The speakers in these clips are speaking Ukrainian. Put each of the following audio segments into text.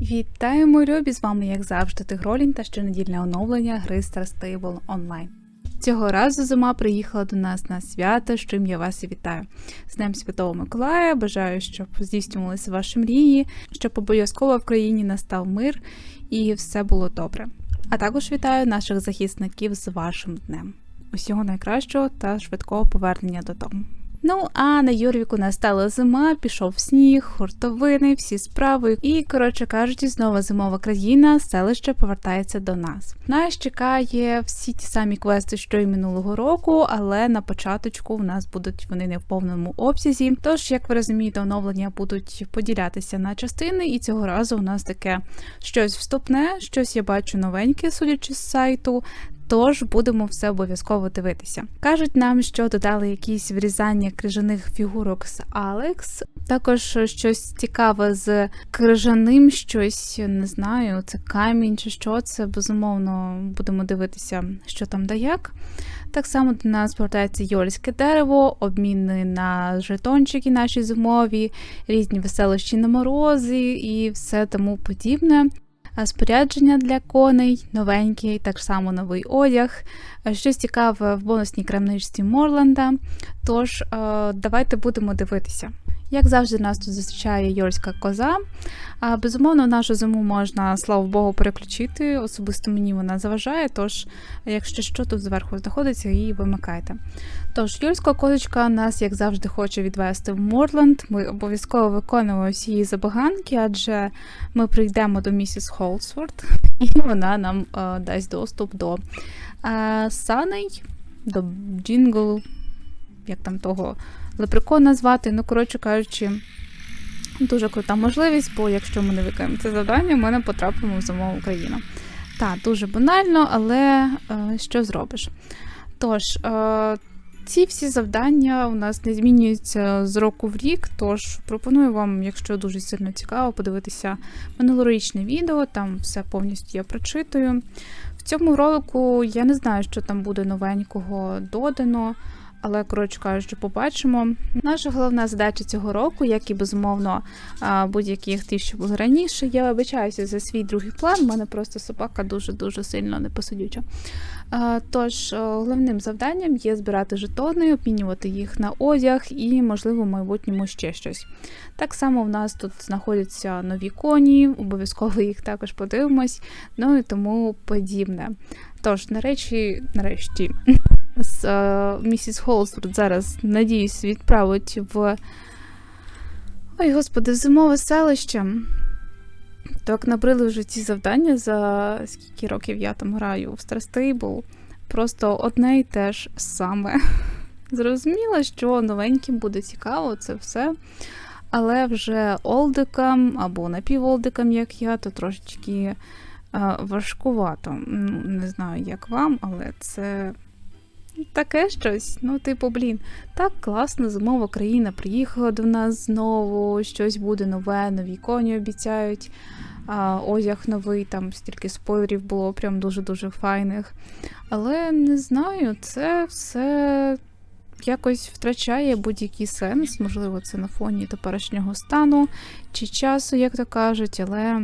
Вітаємо, любі! З вами, як завжди, Тигролін та щонедільне оновлення гри Star Stable Online. Цього разу зима приїхала до нас на свято, з чим я вас і вітаю. З Днем Святого Миколая. Бажаю, щоб здійснювалися ваші мрії, щоб обов'язково в країні настав мир і все було добре. А також вітаю наших захисників з вашим днем. Усього найкращого та швидкого повернення додому. Ну а на Юрвіку настала зима, пішов сніг, хуртовини, всі справи. І, коротше кажучи, знову зимова країна, селище повертається до нас. Нас чекає всі ті самі квести, що й минулого року, але на початочку в нас будуть вони не в повному обсязі. Тож, як ви розумієте, оновлення будуть поділятися на частини, і цього разу у нас таке щось вступне, щось я бачу новеньке, судячи з сайту. Тож будемо все обов'язково дивитися. Кажуть нам, що додали якісь врізання крижаних фігурок з Алекс. Також щось цікаве з крижаним, щось не знаю, це камінь чи що це. Безумовно, будемо дивитися, що там да як. Так само до нас повертається йольське дерево, обміни на жетончики наші зимові, різні веселощі на морози і все тому подібне. Спорядження для коней, новенький, так само новий одяг, щось цікаве в бонусній крамничці Морланда. Тож, е, давайте будемо дивитися. Як завжди, нас тут зустрічає Йорська коза. А, Безумовно, нашу зиму можна, слава Богу, переключити. Особисто мені вона заважає, тож, якщо що, тут зверху знаходиться, її вимикайте. Тож, Юрська козочка нас, як завжди, хоче відвести в Морланд. Ми обов'язково виконуємо всі її забаганки, адже ми прийдемо до місіс Холсворт, і вона нам е, дасть доступ до е, саней, до джинглу, як там того лепрекона звати. Ну, коротше кажучи, дуже крута можливість, бо якщо ми не виконуємо це завдання, ми не потрапимо в зимову країну. Так, дуже банально, але е, що зробиш? Тож, е, ці всі завдання у нас не змінюються з року в рік, тож пропоную вам, якщо дуже сильно цікаво, подивитися минулорічне відео, там все повністю я прочитую. В цьому ролику я не знаю, що там буде новенького додано. Але, коротше кажучи, побачимо. Наша головна задача цього року, як і безумовно будь-яких ті, що були раніше. Я вибачаюся за свій другий план. У мене просто собака дуже-дуже сильно непосидюча. Тож, головним завданням є збирати жетони, обмінювати їх на одяг і, можливо, в майбутньому ще щось. Так само в нас тут знаходяться нові коні, обов'язково їх також подивимось, ну і тому подібне. Тож, нарешті, нарешті з е, місіс Холсворд зараз, надіюсь, відправить в. Ой, господи, зимове селище. Так набрили вже ці завдання за скільки років я там граю в Star Stable. Просто одне і те ж саме. Зрозуміло, що новеньким буде цікаво це все. Але вже олдикам або напіволдикам, як я, то трошечки е, важкувато. Ну, Не знаю, як вам, але це Таке щось, ну, типу, блін, так класно, зимова країна приїхала до нас знову, щось буде нове, нові коні обіцяють, а, одяг новий, там стільки спойлерів було, прям дуже-дуже файних. Але не знаю, це все якось втрачає будь-який сенс. Можливо, це на фоні теперішнього стану чи часу, як то кажуть, але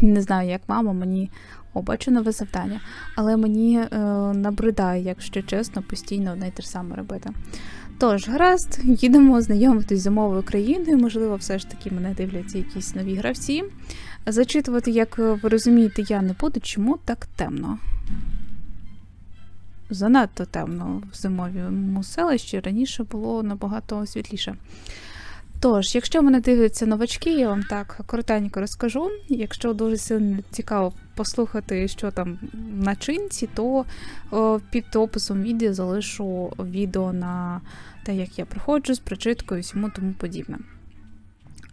не знаю, як мама, мені о, нове завдання. Але мені е, набридає, якщо чесно, постійно одне й те ж саме робити. Тож, гаразд, їдемо знайомитись з умовою країною, можливо, все ж таки мене дивляться якісь нові гравці. Зачитувати, як ви розумієте, я не буду, чому так темно. Занадто темно в зимовому селищі раніше було набагато світліше. Тож, якщо мене дивляться новачки, я вам так коротенько розкажу. Якщо дуже сильно цікаво послухати, що там в начинці, то о, під описом відео залишу відео на те, як я проходжу з прочиткою і всьому тому подібне.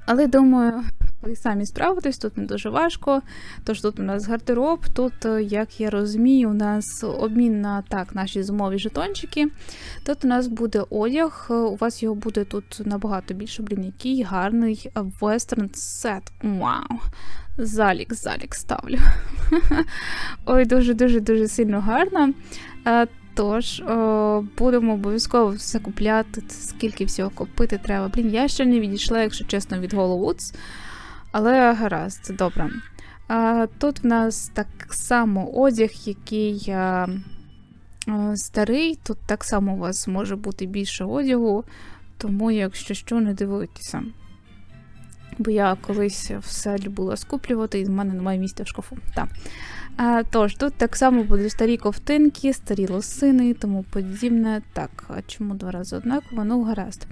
Але думаю, ви самі справитесь, тут не дуже важко. Тож тут у нас гардероб, тут, е, як я розумію, у нас обмін на так, наші зимові жетончики. Тут у нас буде одяг, е, у вас його буде тут набагато більше, блін, який гарний вестерн сет. Вау! Залік, залік ставлю. Ой, дуже-дуже дуже сильно гарно. Е, тож, о, будемо обов'язково все купляти, скільки всього купити треба. Блін, я ще не відійшла, якщо чесно, від Голлівудс. Але гаразд, добре. Тут в нас так само одяг, який а, а, старий. Тут так само у вас може бути більше одягу, тому, якщо що, не дивуйтеся. Бо я колись все любила скуплювати, і в мене немає місця в шкафу. Так. А, тож, тут так само будуть старі ковтинки, старі лосини і тому подібне. Так, а чому два рази однаково? Ну, гаразд.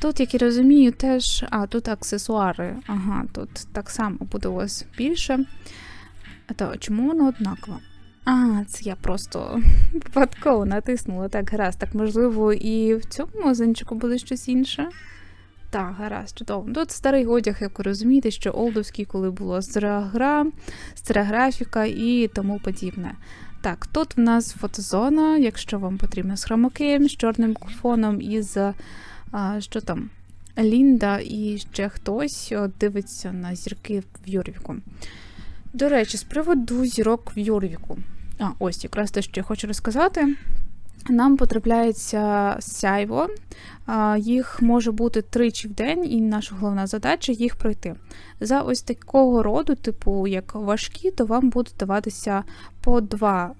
Тут, як я розумію, теж. А, тут аксесуари. Ага, тут так само буде у вас більше. А то чому воно однаково? А, це я просто випадково натиснула. Так, гаразд. Так, можливо, і в цьому магазинчику буде щось інше. Так, гаразд, чудово. Тут старий одяг, як ви розумієте, що олдовський, коли була стара гра, стара графіка і тому подібне. Так, тут в нас фотозона, якщо вам потрібно з хромакеєм, з чорним фоном і з а, що там, Лінда і ще хтось дивиться на зірки в Юрвіку. До речі, з приводу зірок в Юрвіку. А, ось якраз те, що я хочу розказати. Нам потрапляється сяйво, їх може бути тричі в день, і наша головна задача їх пройти. За ось такого роду, типу як важкі, то вам будуть даватися по два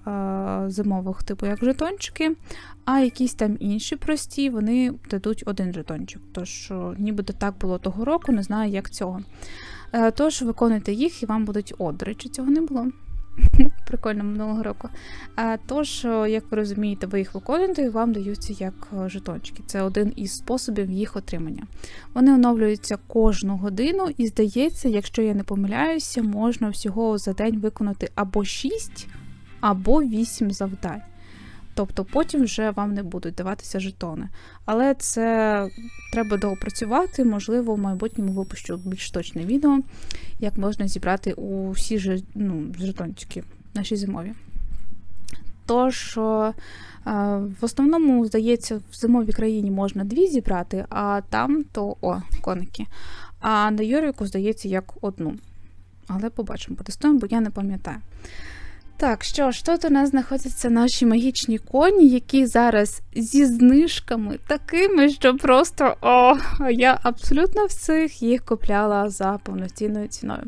зимових, типу як жетончики, а якісь там інші прості, вони дадуть один жетончик. Тож, нібито так було того року, не знаю, як цього. Е, Тож виконуйте їх і вам будуть о, цього не було. Прикольно минулого року. А, тож, як ви розумієте, ви їх виконуєте вам даються як о, жетончики. Це один із способів їх отримання. Вони оновлюються кожну годину, і здається, якщо я не помиляюся, можна всього за день виконати або 6, або 8 завдань. Тобто потім вже вам не будуть даватися жетони. Але це треба доопрацювати. Можливо, в майбутньому випущу більш точне відео, як можна зібрати усі ну, жетончики наші зимові. Тож, в основному, здається, в зимовій країні можна дві зібрати, а там то о, коники. А на Йорвіку, здається, як одну. Але побачимо, потестуємо, бо я не пам'ятаю. Так, що ж, тут у нас знаходяться наші магічні коні, які зараз зі знижками такими, що просто о, я абсолютно всіх їх купляла за повноцінною ціною.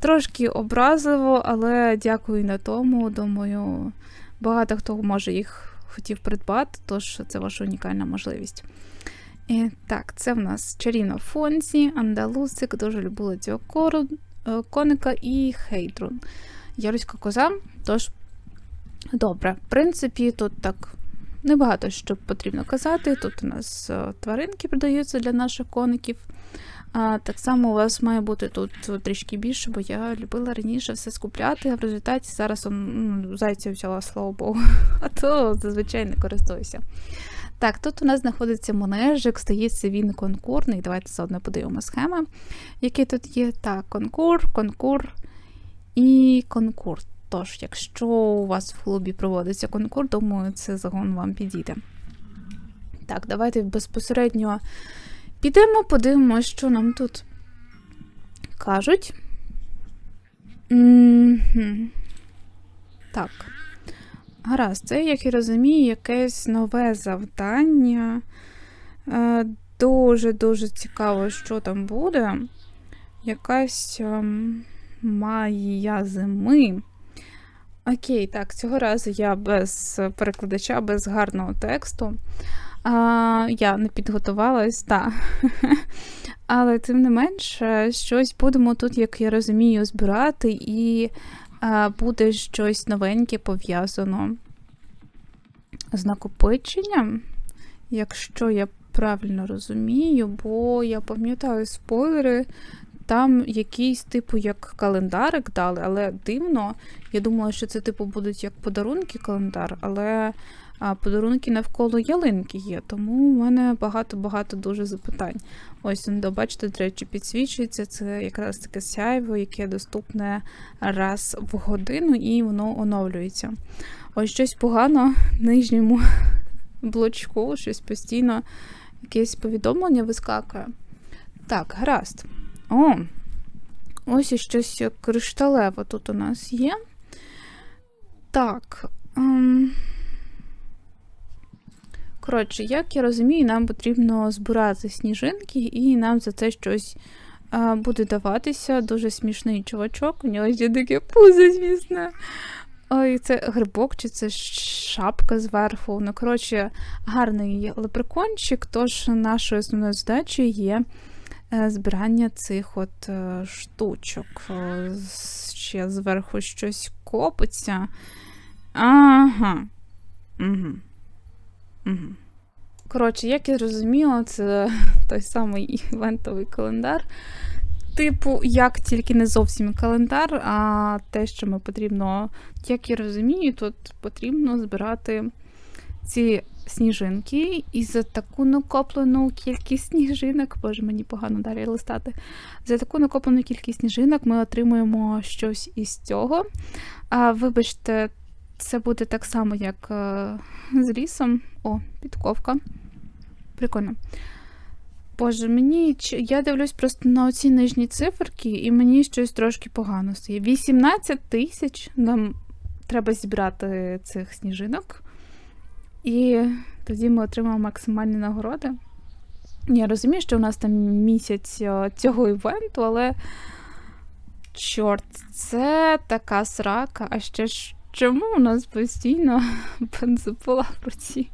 Трошки образливо, але дякую на тому. Думаю, багато хто може їх хотів придбати, тож це ваша унікальна можливість. І, так, це в нас чарівна Фонсі, Андалусик, дуже любила цього е, коника і Хейдрун. Яруська коза, тож добре. В принципі, тут так небагато що потрібно казати. Тут у нас е, тваринки продаються для наших коників. А, так само у вас має бути тут трішки більше, бо я любила раніше все скупляти, а в результаті зараз ну, зайця взяла, слава Богу, а то зазвичай не користуюся. Так, тут у нас знаходиться монежик, здається, він конкурний. Давайте заодно подивимо схеми, які тут є. Так, конкур, конкур і конкур. Тож, якщо у вас в клубі проводиться конкур, думаю, це загон вам підійде. Так, давайте безпосередньо підемо, подивимося, що нам тут кажуть. Так. Гаразд, це, як я розумію, якесь нове завдання. Дуже-дуже цікаво, що там буде. Якась. ем, Магія зими. Окей, так, цього разу я без перекладача, без гарного тексту. А, Я не підготувалась, так. Але тим не менше, щось будемо тут, як я розумію, збирати, і а, буде щось новеньке пов'язано з накопиченням, якщо я правильно розумію, бо я пам'ятаю спойлери. Там якийсь, типу, як календарик дали, але дивно. Я думала, що це, типу, будуть як подарунки календар, але подарунки навколо ялинки є. Тому в мене багато-багато дуже запитань. Ось, ну, бачите, до речі, підсвічується. Це якраз таке сяйво, яке доступне раз в годину, і воно оновлюється. Ось щось погано в нижньому блочку, щось постійно, якесь повідомлення вискакує. Так, гаразд. О, ось і щось кришталеве тут у нас є. Так. Ем... Коротше, як я розумію, нам потрібно збирати сніжинки, і нам за це щось а, буде даватися дуже смішний чувачок. У нього ще таке пузо, звісно. Ой, це грибок чи це шапка зверху. Ну, коротше, гарний лепрекончик, тож нашою основною задачею є е, збирання цих от е, штучок. Ще зверху щось копиться. Ага. Угу. Угу. Коротше, як я зрозуміла, це той самий івентовий календар. Типу, як тільки не зовсім календар, а те, що ми потрібно, як я розумію, тут потрібно збирати ці сніжинки, і за таку накоплену кількість сніжинок, боже, мені погано далі листати. За таку накоплену кількість сніжинок ми отримуємо щось із цього. А вибачте, це буде так само, як е, з лісом. О, підковка. Прикольно. Боже, мені я дивлюсь просто на оці нижні циферки, і мені щось трошки погано стає. 18 тисяч нам треба зібрати цих сніжинок. І тоді ми отримаємо максимальні нагороди. Я розумію, що у нас там місяць цього івенту, але. Чорт, це така срака. А ще ж чому у нас постійно бензопила в руці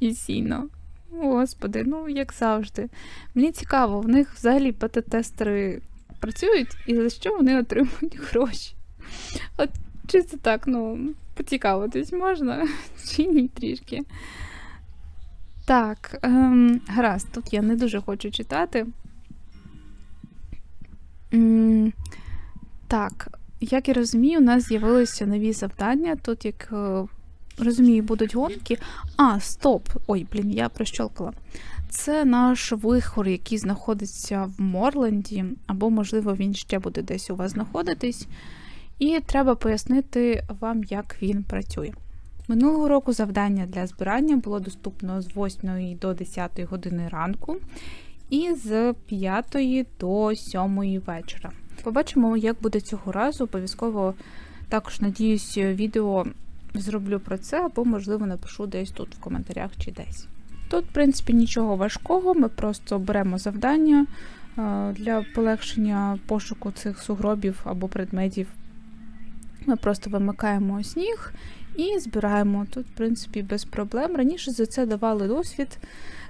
і сіно? Господи, ну як завжди. Мені цікаво, в них взагалі ПТ-тестери працюють і за що вони отримують гроші? От чи це так, ну, поцікавитись можна, чи ні трішки. Так, ем, гаразд, тут я не дуже хочу читати. М так, як я розумію, у нас з'явилися нові завдання. Тут, як е, розумію, будуть гонки. А, стоп! Ой, блін, я прищолкала. Це наш вихор, який знаходиться в Морленді, або, можливо, він ще буде десь у вас знаходитись. І треба пояснити вам, як він працює. Минулого року завдання для збирання було доступно з 8 до 10 години ранку і з 5 до 7 вечора. Побачимо, як буде цього разу. Обов'язково також, надіюсь, відео зроблю про це, або, можливо, напишу десь тут в коментарях чи десь. Тут, в принципі, нічого важкого, ми просто беремо завдання для полегшення пошуку цих сугробів або предметів. Ми просто вимикаємо сніг і збираємо. Тут, в принципі, без проблем. Раніше за це давали досвід.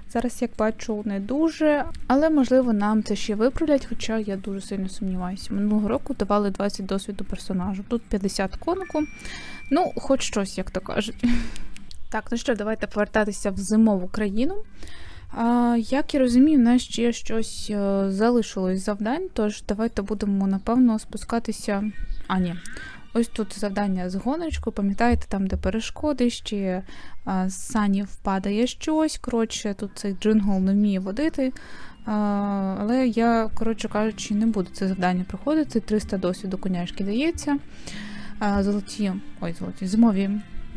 Зараз, як бачу, не дуже, але можливо нам це ще виправлять, хоча я дуже сильно сумніваюся. Минулого року давали 20 досвіду персонажу. Тут 50 конку. Ну, хоч щось, як то кажуть. Так, ну що, давайте повертатися в зимову країну. А, Як я розумію, у нас ще щось е, залишилось завдань, тож давайте будемо, напевно, спускатися. А, ні. Ось тут завдання з гоночкою, пам'ятаєте, там, де перешкоди, ще з сані впадає щось. Коротше, тут цей джингл не вміє водити. Але я, коротше кажучи, не буду це завдання проходити. 300 досвіду коняшки дається. Золоті, ой, золоті, зимові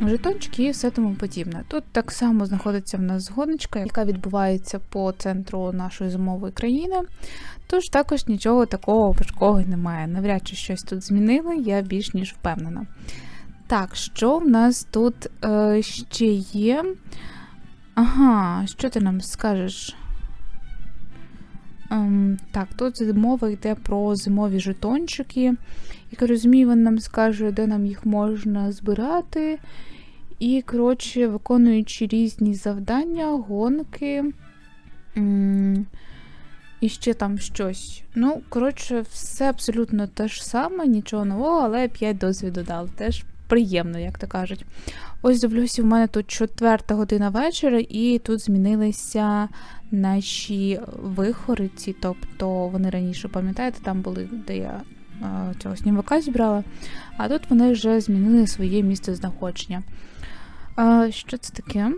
жетончики і все тому подібне. Тут так само знаходиться в нас гоночка, яка відбувається по центру нашої зимової країни. Тож також нічого такого важкого немає. Навряд чи щось тут змінили, я більш ніж впевнена. Так, що в нас тут е, ще є? Ага, що ти нам скажеш? Ем, Так, тут мова йде про зимові жетончики. Як я розумію, він нам скаже, де нам їх можна збирати. І, коротше, виконуючи різні завдання, гонки. І ще там щось. Ну, коротше, все абсолютно те ж саме, нічого нового, але 5 досвіду дали. Теж приємно, як то кажуть. Ось дивлюся, в мене тут четверта година вечора, і тут змінилися наші вихориці. Тобто вони раніше, пам'ятаєте, там були, де я а, цього снімака зібрала, а тут вони вже змінили своє місце знаходження. А, Що це таке?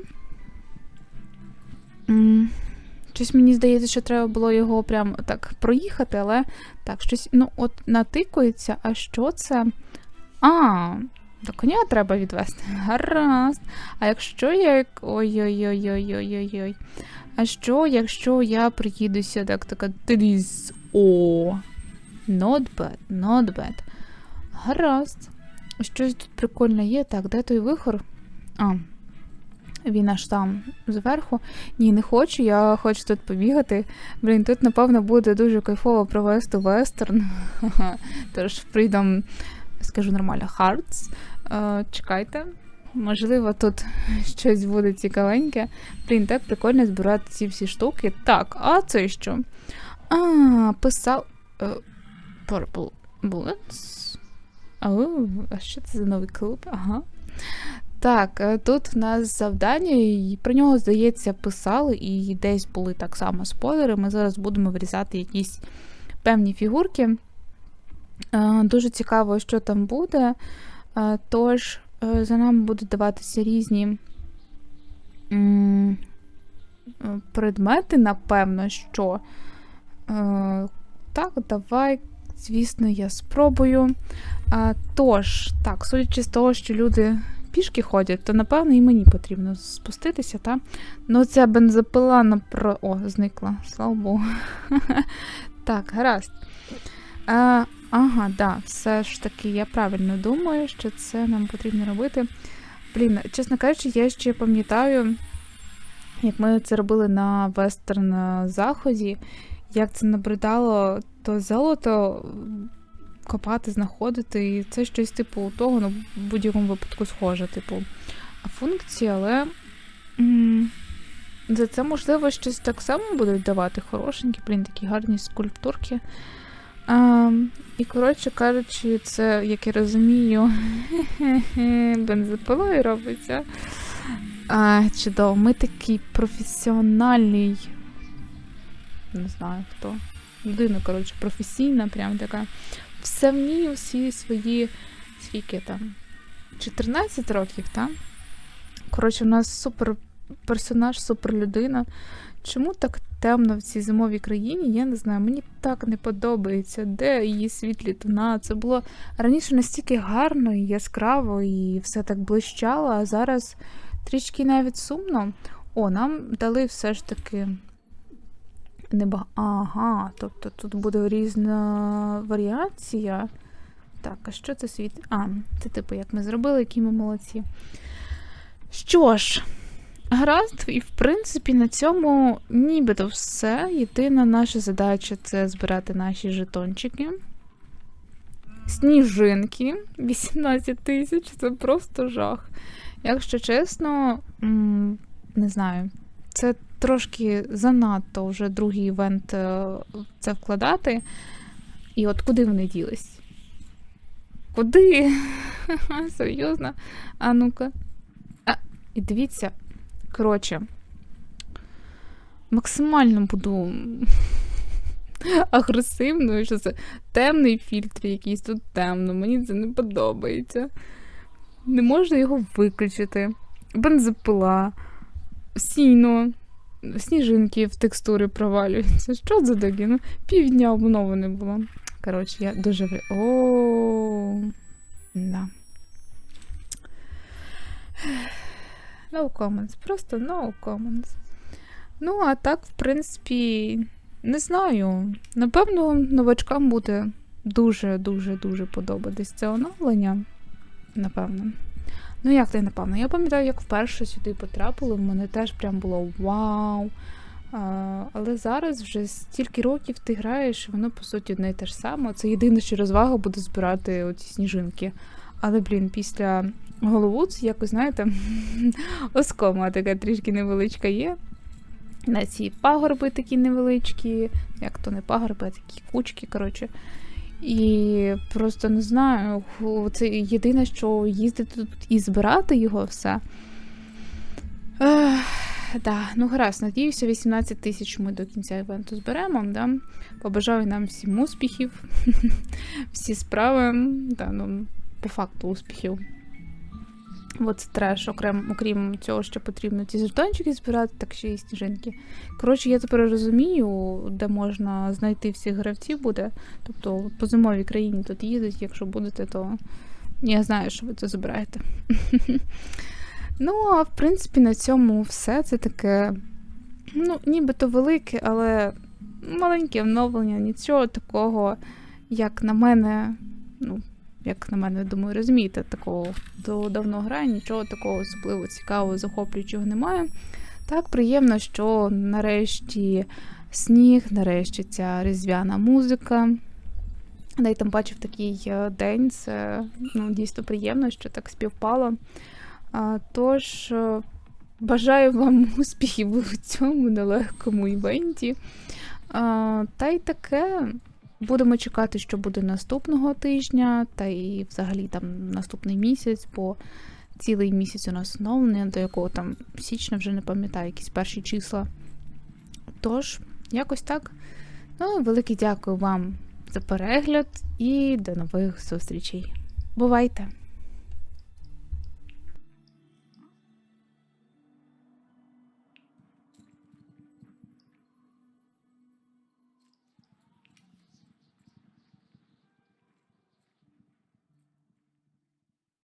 Щось мені здається, що треба було його прям так проїхати, але так, щось, ну, от натикується, а що це? А, до коня треба відвести. Гаразд. А якщо я. Ой-ой-ой-ой-ой-ой-ой. А що, якщо я приїдуся так така тріс. О. Not bad, not bad. Гаразд. Щось тут прикольне є. Так, де той вихор? А. Він аж там зверху. Ні, не хочу, я хочу тут побігати. Блін, тут, напевно, буде дуже кайфово провести вестерн. Тож Freedom, скажу нормально, Hearts. Е, чекайте. Можливо, тут щось буде цікавеньке. Блін, так прикольно збирати ці всі штуки. Так, а це що? А, писав. е, Purple Bullets. Ау, а що це за новий клуб? Ага. Так, е, тут в нас завдання, і про нього, здається, писали, і десь були так само спойлери. Ми зараз будемо вирізати якісь певні фігурки. Дуже цікаво, що там буде. Тож, е, за нами будуть даватися різні е, предмети, напевно, що. Е, Так, давай, звісно, я спробую. Тож, так, судячи з того, що люди пішки ходять, то напевно і мені потрібно спуститися, та? Ну, ця бензопила напро... О, зникла, слава Богу. Так, гаразд. А, ага, да, все ж таки, я правильно думаю, що це нам потрібно робити. Блін, чесно кажучи, я ще пам'ятаю, як ми це робили на вестерн заході, як це набридало то золото копати, знаходити, і це щось типу того, ну, в будь-якому випадку схоже, типу, функції, але за це, можливо, щось так само будуть давати хорошенькі, блін, такі гарні скульптурки. А, і, коротше кажучи, це, як я розумію, бензопилою робиться. А, чудово, ми такий професіональний, не знаю хто. Людина, коротше, професійна, прям така. Все вмію, всі свої, скільки там, 14 років, так? Коротше, у нас супер персонаж, супер людина. Чому так темно в цій зимовій країні? Я не знаю. Мені так не подобається, де її світлі тона. Це було раніше настільки гарно і яскраво, і все так блищало, а зараз трішки навіть сумно. О, нам дали все ж таки. Неба... Ага, тобто тут буде різна варіація. Так, а що це світ? А, це типу, як ми зробили, які ми молодці. Що ж, гаразд, і в принципі на цьому нібито все. Єдина наша задача це збирати наші жетончики. Сніжинки 18 тисяч це просто жах. Якщо чесно, не знаю, це трошки занадто вже другий івент е, це вкладати. І от куди вони ділись? Куди? Серйозно? А ну-ка. А, І дивіться, коротше, максимально буду агресивною, що це темний фільтр якийсь тут темно, мені це не подобається. Не можна його виключити. Бензопила, сіно, сніжинки в текстури провалюються. Що за таке? Ну, півдня обнови не було. Коротше, я дуже. О, да. No comments, просто no comments. Ну, а так, в принципі, не знаю. Напевно, новачкам буде дуже-дуже-дуже подобатись це оновлення. Напевно. Ну, як це напевно? Я пам'ятаю, як вперше сюди потрапили, в мене теж прям було вау. А, але зараз вже стільки років ти граєш, і воно, по суті, одне і те ж саме. Це єдине, що розвага буде збирати оці сніжинки. Але, блін, після Голливудс, якось, знаєте, оскома така трішки невеличка є. На ці пагорби такі невеличкі, як то не пагорби, а такі кучки, коротше. І просто не знаю, це єдине, що їздити тут і збирати його все. Ех, да, ну гаразд, надіюся, 18 тисяч ми до кінця івенту зберемо. Да? Побажаю нам всім успіхів, всі справи, да, ну, по факту успіхів. От треш, окрім, окрім цього, що потрібно ці жетончики збирати, так ще й сніжинки. Коротше, я тепер розумію, де можна знайти всіх гравців буде. Тобто по зимовій країні тут їздить, якщо будете, то я знаю, що ви це збираєте. Ну, а в принципі, на цьому все. Це таке, ну, нібито велике, але маленьке оновлення, нічого такого, як на мене, ну, як на мене, думаю, розумієте, такого хто давно грає, нічого такого особливо цікавого, захоплюючого немає. Так, приємно, що нарешті сніг, нарешті ця різдвяна музика. Да й там бачив такий е, день, це ну, дійсно приємно, що так співпало. А, Тож е, бажаю вам успіхів у цьому нелегкому івенті. А, Та й таке. Будемо чекати, що буде наступного тижня, та і взагалі там наступний місяць, бо цілий місяць у нас оновлення, до якого там січня вже не пам'ятаю, якісь перші числа. Тож, якось так. Ну, велике дякую вам за перегляд і до нових зустрічей. Бувайте!